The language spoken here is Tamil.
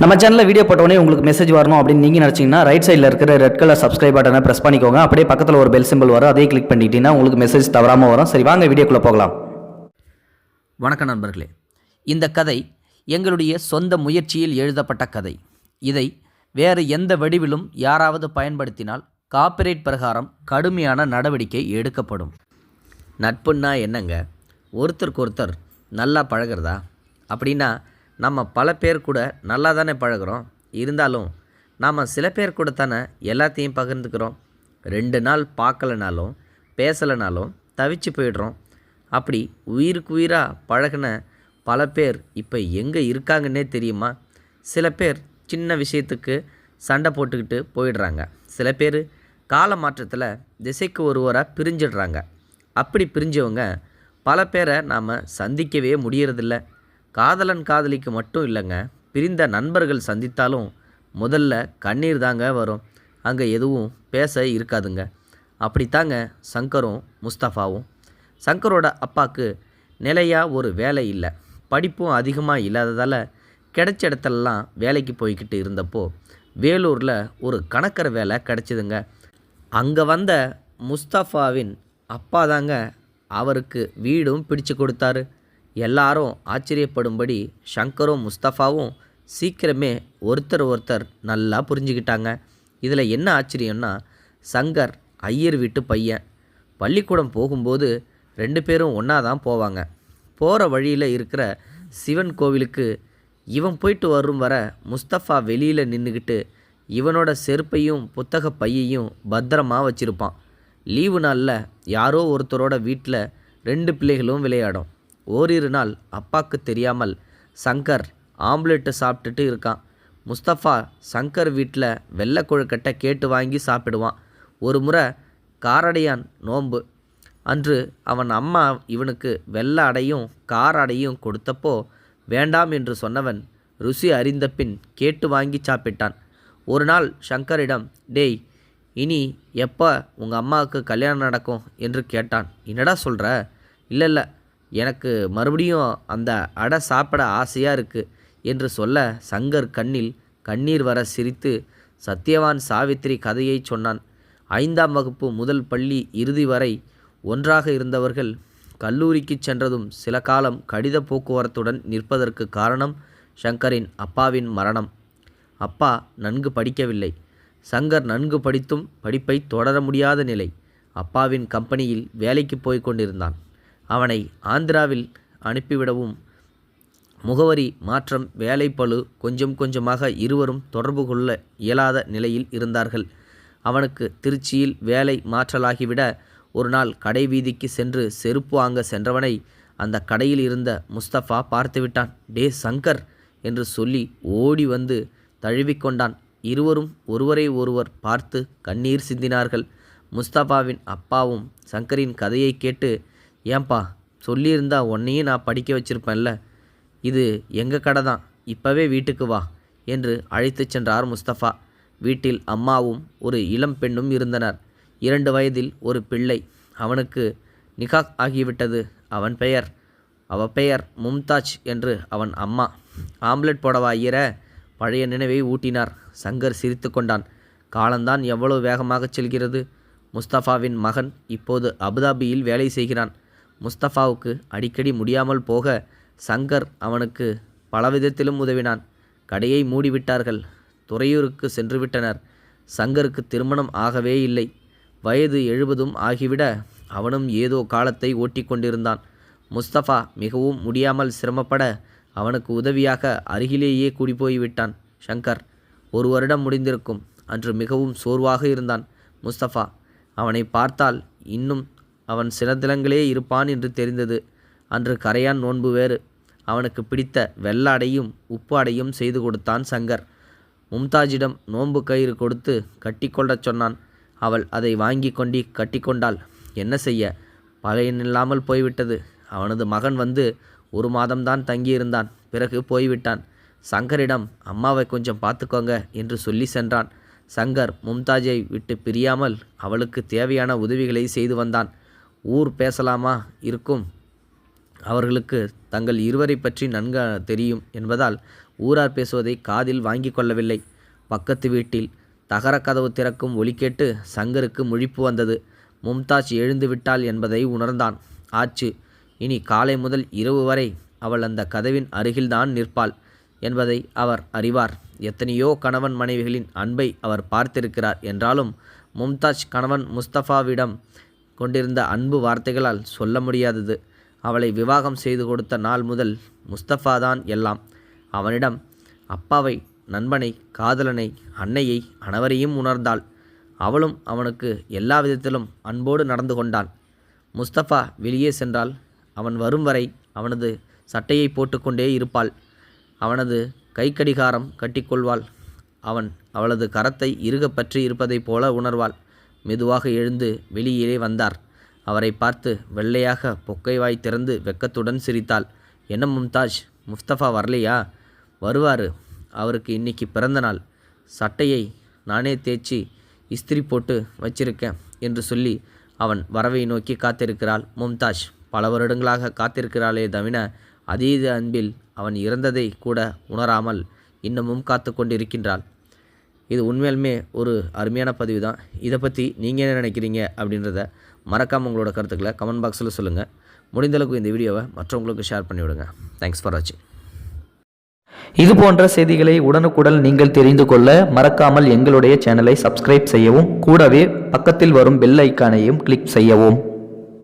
நம்ம சேனலில் வீடியோ போட்டோடனே உங்களுக்கு மெசேஜ் வரணும் அப்படின்னு நீங்கள் நினச்சிங்கன்னா ரைட் சைடில் இருக்கிற ரெட் கலர் சப்ஸ்கிரைப் பட்டனை ப்ரெஸ் பண்ணிக்கோங்க. அப்படியே பக்கத்தில் ஒரு பெல் சிம்பிள் வரும். அதையும் கிளிக் பண்ணிட்டீங்கன்னா உங்களுக்கு மெசேஜ் தவறாமல் வரும். சரி வாங்க வீடியோக்குள்ளே போகலாம். வணக்கம் நண்பர்களே. இந்த கதை எங்களுடைய சொந்த முயற்சியில் எழுதப்பட்ட கதை. இதை வேறு எந்த வடிவிலும் யாராவது பயன்படுத்தினால் காப்பிரைட் பிரகாரம் கடுமையான நடவடிக்கை எடுக்கப்படும். நட்புன்னா என்னங்க? ஒருத்தருக்கு ஒருத்தர் நல்லா பழகுறதா? அப்படின்னா நம்ம பல பேர் கூட நல்லா தானே பழகுறோம். இருந்தாலும் நாம் சில பேர் கூட தானே எல்லாத்தையும் பகிர்ந்துக்கிறோம். ரெண்டு நாள் பார்க்கலனாலும் பேசலைனாலும் தவிச்சு போயிடுறோம். அப்படி உயிருக்கு உயிராக பழகின பல பேர் இப்போ எங்கே இருக்காங்கன்னே தெரியுமா? சில பேர் சின்ன விஷயத்துக்கு சண்டை போட்டுக்கிட்டு போயிடுறாங்க. சில பேர் கால மாற்றத்தில் திசைக்கு ஒருவராக பிரிஞ்சிடுறாங்க. அப்படி பிரிஞ்சவங்க பல பேரை நாம் சந்திக்கவே முடியறதில்ல. காதலன் காதலிக்கு மட்டும் இல்லைங்க. பிரிந்த நண்பர்கள் சந்தித்தாலும் முதல்ல கண்ணீர் தாங்க வரும். அங்கே எதுவும் பேச இருக்காதுங்க. அப்படித்தாங்க சங்கரும் முஸ்தஃபாவும். சங்கரோட அப்பாவுக்கு நிலையாக ஒரு வேலை இல்லை. படிப்பும் அதிகமாக இல்லாததால் கிடைச்ச இடத்துலலாம் வேலைக்கு போய்கிட்டு இருந்தப்போ வேலூரில் ஒரு கணக்கர் வேலை கிடச்சிதுங்க. அங்கே வந்த முஸ்தஃபாவின் அப்பா தாங்க அவருக்கு வீடும் பிடிச்சு கொடுத்தாரு. எல்லாரும் ஆச்சரியப்படும்படி ஷங்கரும் முஸ்தஃபாவும் சீக்கிரமே ஒருத்தர் ஒருத்தர் நல்லா புரிஞ்சுக்கிட்டாங்க. இதில் என்ன ஆச்சரியம்னா சங்கர் ஐயர் வீட்டு பையன். பள்ளிக்கூடம் போகும்போது ரெண்டு பேரும் ஒன்றா தான் போவாங்க. போகிற வழியில் இருக்கிற சிவன் கோவிலுக்கு இவன் போயிட்டு வரும் வர முஸ்தஃபா வெளியில் நின்றுக்கிட்டு இவனோட செருப்பையும் புத்தக பையையும் பத்திரமா வச்சுருப்பான். லீவு நாளில் யாரோ ஒருத்தரோட வீட்டில் ரெண்டு பிள்ளைகளும் விளையாடும். ஓரிரு நாள் அப்பாவுக்கு தெரியாமல் சங்கர் ஆம்லெட்டு சாப்பிட்டுட்டு இருக்கான். முஸ்தஃபா சங்கர் வீட்டில் வெள்ளை கொழுக்கட்டை கேட்டு வாங்கி சாப்பிடுவான். ஒரு முறை காரடையான் நோன்பு. அன்று அவன் அம்மா இவனுக்கு வெள்ளை அடையும் கார அடையும் கொடுத்தப்போ வேண்டாம் என்று சொன்னவன் ருசி அறிந்த பின் கேட்டு வாங்கி சாப்பிட்டான். ஒரு நாள் சங்கரிடம் டேய் இனி எப்போ உங்கள் அம்மாவுக்கு கல்யாணம் நடக்கும்? என்று கேட்டான். என்னடா சொல்கிற இல்லை இல்லை எனக்கு மறுபடியும் அந்த அடை சாப்பிட ஆசையாக இருக்குது என்று சொல்ல சங்கர் கண்ணில் கண்ணீர் வர சிரித்து சத்யவான் சாவித்திரி கதையை சொன்னான். ஐந்தாம் வகுப்பு முதல் பள்ளி இறுதி வரை ஒன்றாக இருந்தவர்கள் கல்லூரிக்கு சென்றதும் சில காலம் கடித போக்குவரத்துடன் நிற்பதற்கு காரணம் சங்கரின் அப்பாவின் மரணம். அப்பா நன்கு படிக்கவில்லை. சங்கர் நன்கு படித்தும் படிப்பை தொடர முடியாத நிலை. அப்பாவின் கம்பெனியில் வேலைக்கு போய்க் கொண்டிருந்தான். அவனை ஆந்திராவில் அனுப்பிவிடவும். முகவரி மாற்றம் வேலைப்பழு கொஞ்சம் கொஞ்சமாக இருவரும் தொடர்பு கொள்ள இயலாத நிலையில் இருந்தார்கள். அவனுக்கு திருச்சியில் வேலை மாற்றலாகிவிட ஒரு நாள் கடை வீதிக்கு சென்று செருப்பு வாங்க சென்றவனை அந்த கடையில் இருந்த முஸ்தபா பார்த்துவிட்டான். டே சங்கர் என்று சொல்லி ஓடி வந்து தழுவிக்கொண்டான் இருவரும் ஒருவரை ஒருவர் பார்த்து கண்ணீர் சிந்தினார்கள். முஸ்தபாவின் அப்பாவும் சங்கரின் கதையை கேட்டு ஏன்பா சொல்லியிருந்தா உன்னையும் நான் படிக்க வச்சிருப்பேன்ல. இது எங்கள் கடை தான். இப்போவே வீட்டுக்கு வா என்று அழைத்துச் சென்றார் முஸ்தபா. வீட்டில் அம்மாவும் ஒரு இளம் பெண்ணும் இருந்தனர். இரண்டு வயதில் ஒரு பிள்ளை. அவனுக்கு நிகாக் ஆகிவிட்டது. அவன் பெயர் அவ பெயர் மும்தாஜ் என்று அவன் அம்மா. ஆம்லெட் போடவா ஈர பழைய நினைவை ஊட்டினார். சங்கர் சிரித்து கொண்டான். காலந்தான் எவ்வளவு வேகமாகச் செல்கிறது? முஸ்தபாவின் மகன் இப்போது அபுதாபியில் வேலை செய்கிறான். முஸ்தஃபாவுக்கு அடிக்கடி முடியாமல் போக சங்கர் அவனுக்கு பலவிதத்திலும் உதவினான். கடையை மூடிவிட்டார்கள். துறையூருக்கு சென்றுவிட்டனர். சங்கருக்கு திருமணம் ஆகவே இல்லை. வயது எழுபதும் ஆகிவிட அவனும் ஏதோ காலத்தை ஓட்டி கொண்டிருந்தான். முஸ்தபா மிகவும் முடியாமல் சிரமப்பட அவனுக்கு உதவியாக அருகிலேயே கூடிப்போய்விட்டான் ஷங்கர் ஒரு வருடம் முடிந்திருக்கும். அன்று மிகவும் சோர்வாக இருந்தான் முஸ்தபா அவனை பார்த்தால் இன்னும் அவன் சில தினங்களே இருப்பான் என்று தெரிந்தது. அன்று கரையான் நோன்பு வேறு. அவனுக்கு பிடித்த வெள்ள அடையும் உப்பு அடையும் செய்து கொடுத்தான் சங்கர். மும்தாஜிடம் நோன்பு கயிறு கொடுத்து கட்டிக்கொள்ளச் சொன்னான். அவள் அதை வாங்கி கொண்டி கட்டிக்கொண்டாள் என்ன செய்ய? பழையனில்லாமல் போய்விட்டது. அவனது மகன் வந்து ஒரு மாதம்தான் தங்கியிருந்தான். பிறகு போய்விட்டான். சங்கரிடம் அம்மாவை கொஞ்சம் பார்த்துக்கோங்க என்று சொல்லி சென்றான். சங்கர் மும்தாஜை விட்டு பிரியாமல் அவளுக்கு தேவையான உதவிகளை செய்து வந்தான். ஊர் பேசலாமா? இருக்கும். அவர்களுக்கு தங்கள் இருவரை பற்றி நன்கு தெரியும் என்பதால் ஊரார் பேசுவதை காதில் வாங்கி கொள்ளவில்லை. பக்கத்து வீட்டில் தகர கதவு திறக்கும் ஒலி கேட்டு சங்கருக்கு முழிப்பு வந்தது. மும்தாஜ் எழுந்து விட்டாள் என்பதை உணர்ந்தான். ஆச்சு இனி காலை முதல் இரவு வரை அவள் அந்த கதவின் அருகில்தான் நிற்பாள் என்பதை அவர் அறிவார். எத்தனையோ கணவன் மனைவிகளின் அன்பை அவர் பார்த்திருக்கிறார் என்றாலும் மும்தாஜ் கணவன் முஸ்தபாவிடம் கொண்டிருந்த அன்பு வார்த்தைகளால் சொல்ல முடியாதது. அவளை விவாகம் செய்து கொடுத்த நாள் முதல் முஸ்தபா தான் எல்லாம். அவனிடம் அப்பாவை நண்பனை காதலனை அன்னையை அனைவரையும் உணர்ந்தாள். அவளும் அவனுக்கு எல்லா விதத்திலும் அன்போடு நடந்து கொண்டான் முஸ்தபா வெளியே சென்றால் அவன் வரும் வரை அவனது சட்டையை போட்டுக்கொண்டே இருப்பாள். அவனது கைக்கடிகாரம் கட்டிக்கொள்வாள். அவன் அவளது கரத்தை இறுகப் பற்றி இருப்பதைப் போல உணர்வாள். மெதுவாக எழுந்து வெளியிலே வந்தார். அவரை பார்த்து வெள்ளையாக பொக்கை வாய் திறந்து வெக்கத்துடன் சிரித்தாள். என்ன மும்தாஜ் முஸ்தபா வரலையா? வருவார். அவருக்கு இன்னைக்கு பிறந்த நாள். சட்டையை நானே தேய்ச்சி இஸ்திரி போட்டு வச்சிருக்கேன் என்று சொல்லி அவன் வரவை நோக்கி காத்திருக்கிறாள். மும்தாஜ் பல வருடங்களாக காத்திருக்கிறாளே தவிர அதீத அன்பில் அவன் இறந்ததை கூட உணராமல் இன்னமும் காத்து கொண்டிருக்கின்றாள். இது உண்மையாலுமே ஒரு அருமையான பதிவு தான் இதை பற்றி நீங்கள் என்ன நினைக்கிறீங்க அப்படின்றத மறக்காமல் உங்களோட கருத்துக்களை கமெண்ட் பாக்ஸில் சொல்லுங்கள் முடிந்தளவுக்கு இந்த வீடியோவை மற்றவங்களுக்கு ஷேர் பண்ணிவிடுங்க தேங்க்ஸ் ஃபார் வாட்சிங் இது போன்ற செய்திகளை உடனுக்குடன் நீங்கள் தெரிந்து கொள்ள மறக்காமல் எங்களுடைய சேனலை சப்ஸ்கிரைப் செய்யவும் கூடவே பக்கத்தில் வரும் பெல் ஐக்கானையும் கிளிக் செய்யவும்.